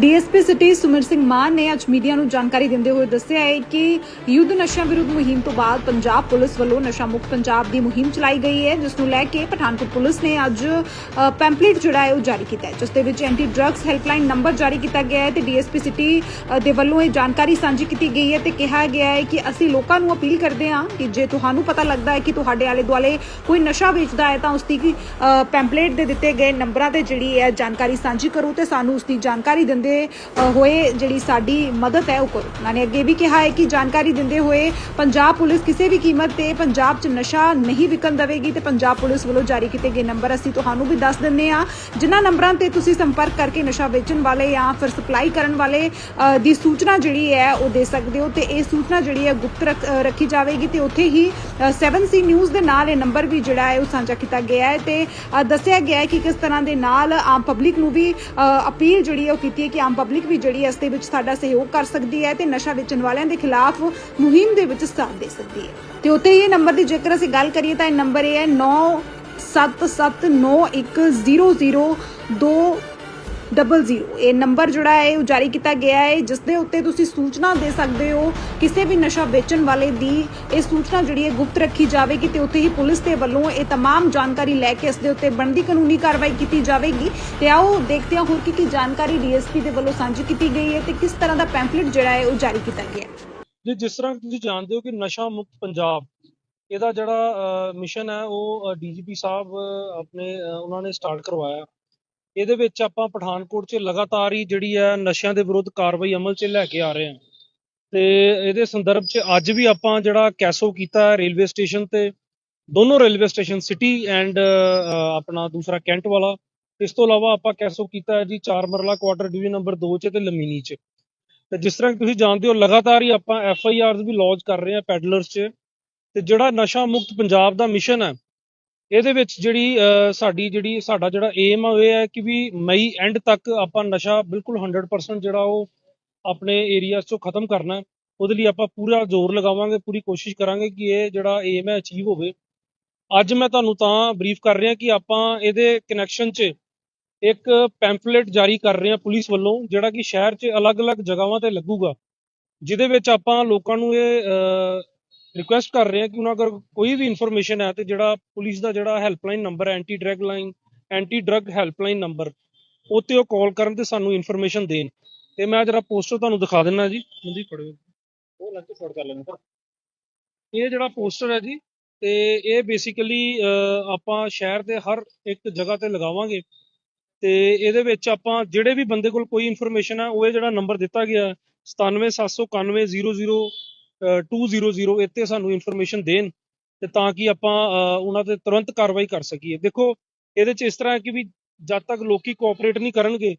DSP city Sumar Singh Mann ਨੇ ਅੱਜ media ਨੂੰ ਜਾਣਕਾਰੀ ਦਿੰਦੇ ਹੋਏ ਦੱਸਿਆ ਹੈ ਕਿ ਯੁੱਧ ਨਸ਼ਿਆਂ ਵਿਰੁੱਧ ਮੁਹਿੰਮ ਤੋਂ ਬਾਅਦ ਪੰਜਾਬ ਪੁਲਿਸ ਵੱਲੋਂ ਨਸ਼ਾ ਮੁਕਤ ਪੰਜਾਬ ਦੀ ਮੁਹਿੰਮ ਚਲਾਈ ਗਈ ਹੈ, ਜਿਸ ਨੂੰ ਲੈ ਕੇ ਪਠਾਨਕੋਟ ਪੁਲਿਸ ਨੇ ਅੱਜ ਪੈਂਪਲੇਟ ਜਿਹੜਾ ਹੈ ਉਹ ਜਾਰੀ ਕੀਤਾ ਹੈ। ਜਿਸ ਦੇ ਵਿੱਚ ਐਂਟੀ ਡਰੱਗਸ ਹੈਲਪਲਾਈਨ ਨੰਬਰ ਜਾਰੀ ਕੀਤਾ ਗਿਆ ਹੈ ਤੇ ਡੀਐਸਪੀ ਸਿਟੀ ਦੇ ਵੱਲੋਂ ਇਹ ਜਾਣਕਾਰੀ ਸਾਂਝੀ ਕੀਤੀ ਗਈ ਹੈ ਤੇ ਕਿਹਾ ਗਿਆ ਹੈ ਕਿ ਅਸੀਂ ਲੋਕਾਂ ਨੂੰ ਅਪੀਲ ਕਰਦੇ ਹਾਂ ਕਿ ਜੇ ਤੁਹਾਨੂੰ ਪਤਾ ਲੱਗਦਾ ਹੈ ਕਿ ਤੁਹਾਡੇ ਆਲੇ ਦੁਆਲੇ ਕੋਈ ਨਸ਼ਾ ਵੇਚਦਾ ਹੈ ਤਾਂ ਉਸ ਦੀ ਪੈਂਪਲੇਟ ਦੇ ਦਿੱਤੇ ਗਏ ਨੰਬਰਾਂ ਤੇ ਜਿਹੜੀ ਹੈ ਜਾਣਕਾਰੀ ਸਾਂਝੀ ਕਰੋ ਤੇ ਸਾਨੂੰ ਉਸ ਦੀ ਜਾਣਕਾਰੀ ਦਿੰਦੇ ਅ, ਹੋਏ ਜਿਹੜੀ ਸਾਡੀ ਮਦਦ ਹੈ ਉਹ ਕਰੋ। ਉਹਨਾਂ ਨੇ ਅੱਗੇ ਵੀ ਕਿਹਾ ਹੈ ਕਿ ਜਾਣਕਾਰੀ ਦਿੰਦੇ ਹੋਏ ਪੰਜਾਬ ਪੁਲਿਸ ਕਿਸੇ ਵੀ ਕੀਮਤ ਤੇ ਪੰਜਾਬ 'ਚ ਨਸ਼ਾ ਨਹੀਂ ਵਿਕਣ ਦੇਵੇਗੀ ਤੇ ਪੰਜਾਬ ਪੁਲਿਸ ਵੱਲੋਂ ਜਾਰੀ ਕੀਤੇ ਗਏ ਨੰਬਰ ਅਸੀਂ ਤੁਹਾਨੂੰ ਵੀ ਦੱਸ ਦਿੰਨੇ ਆ ਜਿਨ੍ਹਾਂ ਨੰਬਰਾਂ ਤੇ ਤੁਸੀਂ ਸੰਪਰਕ ਕਰਕੇ ਨਸ਼ਾ ਵੇਚਣ ਵਾਲੇ ਜਾਂ ਫਿਰ ਸਪਲਾਈ ਕਰਨ ਵਾਲੇ ਦੀ ਸੂਚਨਾ ਜਿਹੜੀ ਹੈ ਉਹ ਦੇ ਸਕਦੇ ਹੋ ਤੇ ਇਹ ਸੂਚਨਾ ਜਿਹੜੀ ਹੈ ਗੁਪਤ ਰੱਖ- ਰੱਖੀ ਜਾਵੇਗੀ ਤੇ ਉੱਥੇ ਹੀ 7C ਨਿਊਜ਼ ਦੇ ਨਾਲ ਇਹ ਨੰਬਰ ਵੀ ਜਿਹੜਾ ਹੈ ਉਹ ਸਾਂਝਾ ਕੀਤਾ ਗਿਆ ਹੈ ਤੇ ਦੱਸਿਆ ਗਿਆ ਹੈ ਕਿ ਕਿਸ ਤਰ੍ਹਾਂ ਦੇ ਨਾਲ ਆਮ ਪਬਲਿਕ ਨੂੰ ਵੀ ਅਪੀਲ ਜਿਹੜੀ ਹੈ ਉਹ ਕੀਤੀ ਹੈ ਕਿ ਕਿ ਆਮ ਪਬਲਿਕ ਵੀ ਜਿਹੜੀ ਹੈ ਇਸ ਦੇ ਵਿੱਚ ਸਾਡਾ ਸਹਿਯੋਗ ਕਰ ਸਕਦੀ ਹੈ ਤੇ ਨਸ਼ਾ ਵੇਚਣ ਵਾਲਿਆਂ ਦੇ ਖਿਲਾਫ ਮੁਹਿੰਮ ਦੇ ਵਿੱਚ ਸਾਥ ਦੇ ਸਕਦੀ ਹੈ। ਤੇ ਉੱਤੇ ਇਹ ਨੰਬਰ ਦੀ ਜੇਕਰ ਅਸੀਂ ਗੱਲ ਕਰੀਏ ਤਾਂ ਇਹ ਨੰਬਰ ਇਹ ਹੈ 977910022 00 ਇਹ ਨੰਬਰ ਜਿਹੜਾ ਹੈ, ਉਹ ਜਾਰੀ ਕੀਤਾ ਗਿਆ ਹੈ ਜਿਸ ਦੇ ਉੱਤੇ ਤੁਸੀਂ ਸੂਚਨਾ ਦੇ ਸਕਦੇ ਹੋ, ਕਿਸੇ ਵੀ ਨਸ਼ਾ ਵੇਚਣ ਵਾਲੇ ਦੀ ਇਹ ਸੂਚਨਾ ਜਿਹੜੀ ਹੈ ਗੁਪਤ ਰੱਖੀ ਜਾਵੇਗੀ ਤੇ ਉੱਥੇ ਹੀ ਪੁਲਿਸ ਦੇ ਵੱਲੋਂ ਇਹ तमाम ਜਾਣਕਾਰੀ ਲੈ ਕੇ ਇਸ ਦੇ ਉੱਤੇ ਬਣਦੀ ਕਾਨੂੰਨੀ ਕਾਰਵਾਈ ਕੀਤੀ ਜਾਵੇਗੀ। ਤੇ ਆਓ ਦੇਖਦੇ ਹਾਂ ਹੋਰ ਕੀ ਕੀ ਜਾਣਕਾਰੀ ਡੀਐਸਪੀ ਦੇ ਵੱਲੋਂ ਸਾਂਝੀ ਕੀਤੀ ਗਈ ਹੈ ਤੇ ਕਿਸ ਤਰ੍ਹਾਂ ਦਾ ਪੈਂਫਲੇਟ ਜਿਹੜਾ ਹੈ, ਉਹ ਜਾਰੀ ਕੀਤਾ ਗਿਆ ਜੀ, ਜਿਸ ਤਰ੍ਹਾਂ ਤੁਸੀਂ ਜਾਣਦੇ ਹੋ ਕਿ ਨਸ਼ਾ ਮੁਕਤ ਪੰਜਾਬ, ਇਹਦਾ ਜਿਹੜਾ ਮਿਸ਼ਨ ਹੈ, ਉਹ ਡੀਜੀਪੀ ਸਾਹਿਬ ਆਪਣੇ ਉਹਨਾਂ ਨੇ ਸਟਾਰਟ ਕਰਵਾਇਆ। ਇਹਦੇ ਵਿੱਚ ਆਪਾਂ ਪਠਾਨਕੋਟ 'ਚ ਲਗਾਤਾਰ ਹੀ ਜਿਹੜੀ ਹੈ ਨਸ਼ਿਆਂ ਦੇ ਵਿਰੁੱਧ ਕਾਰਵਾਈ ਅਮਲ 'ਚ ਲੈ ਕੇ ਆ ਰਹੇ ਹਾਂ। ਤੇ ਇਹਦੇ ਸੰਦਰਭ 'ਚ ਅੱਜ ਵੀ ਆਪਾਂ ਜਿਹੜਾ ਕੈਸੋ ਕੀਤਾ ਹੈ ਰੇਲਵੇ ਸਟੇਸ਼ਨ ਤੇ, ਦੋਨੋਂ ਰੇਲਵੇ ਸਟੇਸ਼ਨ, ਸਿਟੀ ਐਂਡ ਆਪਣਾ ਦੂਸਰਾ ਕੈਂਟ ਵਾਲਾ, ਇਸ ਤੋਂ ਇਲਾਵਾ ਆਪਾਂ ਕੈਸੋ ਕੀਤਾ ਹੈ ਜੀ ਚਾਰ ਮਰਲਾ ਕੁਆਟਰ ਡਿਵੀਜ਼ਨ ਨੰਬਰ 2 'ਚ ਤੇ ਲਮੀਨੀ 'ਚ। ਤੇ ਜਿਸ ਤਰ੍ਹਾਂ ਕਿ ਤੁਸੀਂ ਜਾਣਦੇ ਹੋ, ਲਗਾਤਾਰ ਹੀ ਆਪਾਂ ਐਫ ਆਈ ਆਰਸ ਵੀ ਲੌਂਚ ਕਰ ਰਹੇ ਹਾਂ ਪੈਡਲਰਸ 'ਚ। ਤੇ ਜਿਹੜਾ ਨਸ਼ਾ ਮੁਕਤ ਪੰਜਾਬ ਦਾ ਮਿਸ਼ਨ ਹੈ ਇਹਦੇ ਵਿੱਚ ਜਿਹੜੀ ਸਾਡੀ ਜਿਹੜੀ, ਸਾਡਾ ਜਿਹੜਾ ਏਮ ਆ ਉਹ ਇਹ ਹੈ ਕਿ ਵੀ ਮਈ ਐਂਡ ਤੱਕ ਆਪਾਂ ਨਸ਼ਾ ਬਿਲਕੁਲ 100% ਜਿਹੜਾ ਉਹ ਆਪਣੇ ਏਰੀਆਜ਼ 'ਚੋਂ ਖਤਮ ਕਰਨਾ ਉਹਦੇ ਲਈ ਆਪਾਂ ਪੂਰਾ ਜ਼ੋਰ ਲਗਾਵਾਂਗੇ, ਪੂਰੀ ਕੋਸ਼ਿਸ਼ ਕਰਾਂਗੇ ਕਿ ਇਹ ਜਿਹੜਾ ਏਮ ਹੈ ਅਚੀਵ ਹੋਵੇ। ਅੱਜ ਮੈਂ ਤੁਹਾਨੂੰ ਤਾਂ ਬਰੀਫ ਕਰ ਰਿਹਾ ਕਿ ਆਪਾਂ ਇਹਦੇ ਕਨੈਕਸ਼ਨ 'ਚ ਇੱਕ ਪੈਂਫਲੇਟ ਜਾਰੀ ਕਰ ਰਹੇ ਹਾਂ ਪੁਲਿਸ ਵੱਲੋਂ, ਜਿਹੜਾ ਕਿ ਸ਼ਹਿਰ 'ਚ ਅਲੱਗ-ਅਲੱਗ ਜਗ੍ਹਾਵਾਂ ਤੇ ਲੱਗੂਗਾ। ਜਿਹਦੇ ਵਿੱਚ ਆਪਾਂ ਲੋਕਾਂ ਨੂੰ ਇਹ ਰਿਕੁਐਸਟ ਕਰ ਰਹੇ ਹਾਂ ਕਿ ਉਹਨਾਂ ਅਗਰ ਕੋਈ ਵੀ ਇਨਫੋਰਮੇਸ਼ਨ ਹੈ ਤੇ ਜਿਹੜਾ ਪੁਲਿਸ ਦਾ ਜਿਹੜਾ helpline number anti drug line anti drug helpline number ਉੱਤੇ ਉਹ ਕਾਲ ਕਰਨ ਤੇ ਸਾਨੂੰ ਇਨਫੋਰਮੇਸ਼ਨ ਦੇਣ। ਤੇ ਮੈਂ ਜਰਾ ਪੋਸਟਰ ਤੁਹਾਨੂੰ ਦਿਖਾ ਦਿੰਨਾ ਜੀ। ਮੰਦੀ ਫੜੋ ਉਹ ਲੱਗ ਸ਼ਾਰਟ ਕਰ ਲੈਣਾ ਇਹ ਜਿਹੜਾ ਪੋਸਟਰ ਹੈ ਜੀ ਤੇ ਇਹ ਬੇਸਿਕਲੀ ਆਪਾਂ ਸ਼ਹਿਰ ਦੇ ਹਰ ਇੱਕ ਜਗ੍ਹਾ ਤੇ ਲਗਾਵਾਂਗੇ। ਤੇ ਇਹਦੇ ਵਿੱਚ ਆਪਾਂ ਜਿਹੜੇ ਵੀ ਬੰਦੇ ਕੋਲ ਕੋਈ ਇਨਫੋਰਮੇਸ਼ਨ ਹੈ ਉਹ ਇਹ ਜਿਹੜਾ ਨੰਬਰ ਦਿੱਤਾ ਗਿਆ 9779100 200 ਇੱਥੇ ਸਾਨੂੰ ਇਨਫੋਰਮੇਸ਼ਨ ਦੇਣ ਤੇ ਤਾਂ ਕਿ ਆਪਾਂ ਉਹਨਾਂ ਤੇ ਤੁਰੰਤ ਕਾਰਵਾਈ ਕਰ ਸਕੀਏ। ਦੇਖੋ, ਇਹਦੇ ਚ ਇਸ ਤਰ੍ਹਾਂ ਹੈ ਕਿ ਵੀ ਜਦ ਤੱਕ ਲੋਕੀ ਕੋਆਪਰੇਟ ਨਹੀਂ ਕਰਨਗੇ,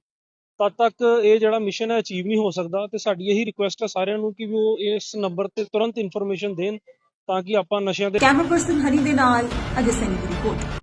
ਤਦ ਤੱਕ ਇਹ ਜਿਹੜਾ ਮਿਸ਼ਨ ਹੈ ਅਚੀਵ ਨਹੀਂ ਹੋ ਸਕਦਾ ਤੇ ਸਾਡੀ ਇਹੀ ਰਿਕੁਐਸਟ ਹੈ ਸਾਰਿਆਂ ਨੂੰ ਕਿ ਵੀ ਉਹ ਇਸ ਨੰਬਰ ਤੇ ਤੁਰੰਤ ਇਨਫੋਰਮੇਸ਼ਨ ਦੇਣ ਤਾਂ ਕਿ ਆਪਾਂ ਨਸ਼ਿਆਂ ਦੇ ਕੈਮਰਾ ਪਰਸਨ ਹਰੀ ਦੇ ਨਾਲ ਅਜੇ ਸਿੰਘ ਰਿਪੋਰਟ।